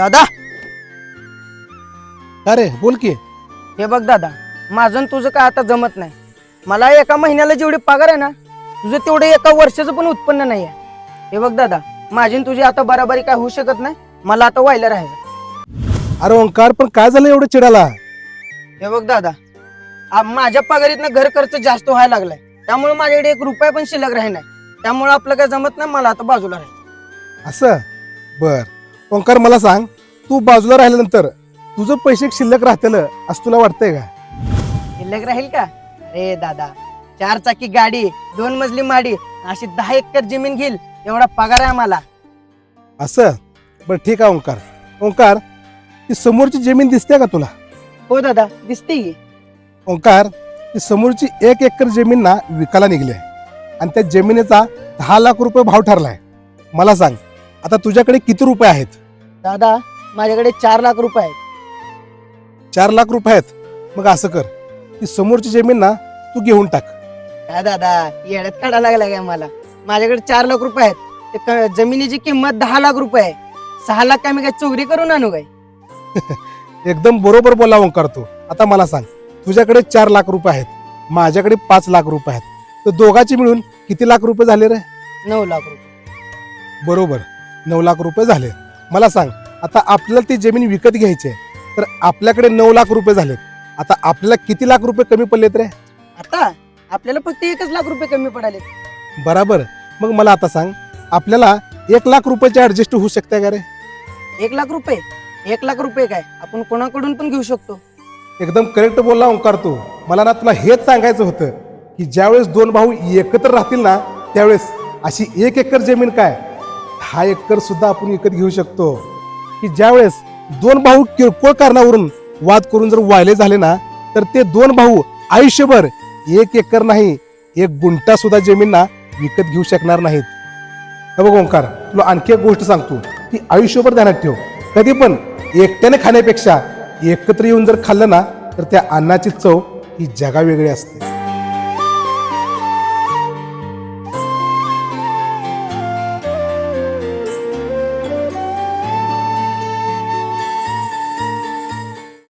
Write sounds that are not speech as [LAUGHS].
दादा. अरे बोल की. हे बघ दादा माझं आणि तुझं काय आता जमत नाही. मला एका महिन्याला जेवढी पगार आहे ना तुझं तेवढं एका वर्षाचं पण उत्पन्न नाही आहे हे बघ दादा माझी आणि तुझी आता बराबरी काय होऊ शकत नाही मला आता व्हायला राहायचं अरे ओंकार पण काय झालं एवढं चिडाला हे बघ दादा आ- माझ्या पगारीतनं घर खर्च जास्त व्हायला लागलाय. त्यामुळे माझ्याकडे एक रुपया पण शिल्लक राही नाही त्यामुळे आपलं काय जमत नाही मला आता बाजूला राहायचं असं? बर. ओंकार मला सांग तू बाजूला राहिल्यानंतर तुझं पैसे शिल्लक राहतील असं तुला वाटतंय का? शिल्लक राहील का? अरे दादा चार चाकी गाडी दोन मजली माडी अशी दहा एकर जमीन घेईल एवढा पगार आहे आम्हाला. असं? बर ठीक आहे ओंकार. ओंकार ती समोरची जमीन दिसते का तुला? हो दादा दिसते की. ओंकार ती समोरची एक एकर जमीन ना विकायला निघली आहे. आणि त्या जमिनीचा दहा लाख रुपये भाव ठरलाय. मला सांग आता तुझ्याकडे किती रुपये आहेत? दादा माझ्याकडे चार लाख रुपये आहेत. चार लाख रुपये आहेत? मग असं कर. ती समोरची जमीन ना तू घेऊन टाक. काय दादा येड्यात काढायला लागला काय मला? माझ्याकडे चार लाख रुपये आहेत. ते क- जमिनीची किंमत दहा लाख रुपये आहे. सहा लाख काय मी काय चोरी करून आणू काय? [LAUGHS] एकदम बरोबर बोला ओंकार तू. आता मला सांग तुझ्याकडे चार लाख रुपये आहेत माझ्याकडे पाच लाख रुपये आहेत. तर दोघांची मिळून किती लाख रुपये झाले रे? नऊ लाख रुपये. बरोबर. नऊ लाख रुपये झाले. मला सांग आता आपल्याला ती जमीन विकत घ्यायची आहे तर आपल्याकडे नऊ लाख रुपये झालेत. आता आपल्याला किती लाख रुपये कमी पडलेत रे? आता? आपल्याला फक्त एकच लाख रुपये कमी पडाले बराबर. मग मला आता सांग आपल्याला एक लाख रुपयाचे ऍडजस्ट होऊ शकते का रे? एक लाख रुपये? एक लाख रुपये काय? आपण कोणाकडून पण घेऊ शकतो. एकदम करेक्ट बोलला ओंकार तू. मला ना तुला हेच सांगायचं होतं की ज्यावेळेस दोन भाऊ एकत्र राहतील ना त्यावेळेस अशी एक एकर जमीन काय? हा एकर सुद्धा आपण विकत घेऊ शकतो. की ज्यावेळेस दोन भाऊ किरकोळ कारणावरून वाद करून जर वायले झाले ना तर ते दोन भाऊ आयुष्यभर एक एकर नाही एक गुंठा सुद्धा जमीन ना विकत घेऊ शकणार नाहीत. हे बघ ओंकार तुला आणखी एक गोष्ट सांगतो ती आयुष्यभर ध्यानात ठेव. कधी पण एकट्याने खाण्यापेक्षा एकत्र येऊन जर खाल्लं ना तर त्या अन्नाची चव ही जगा वेगळी असते.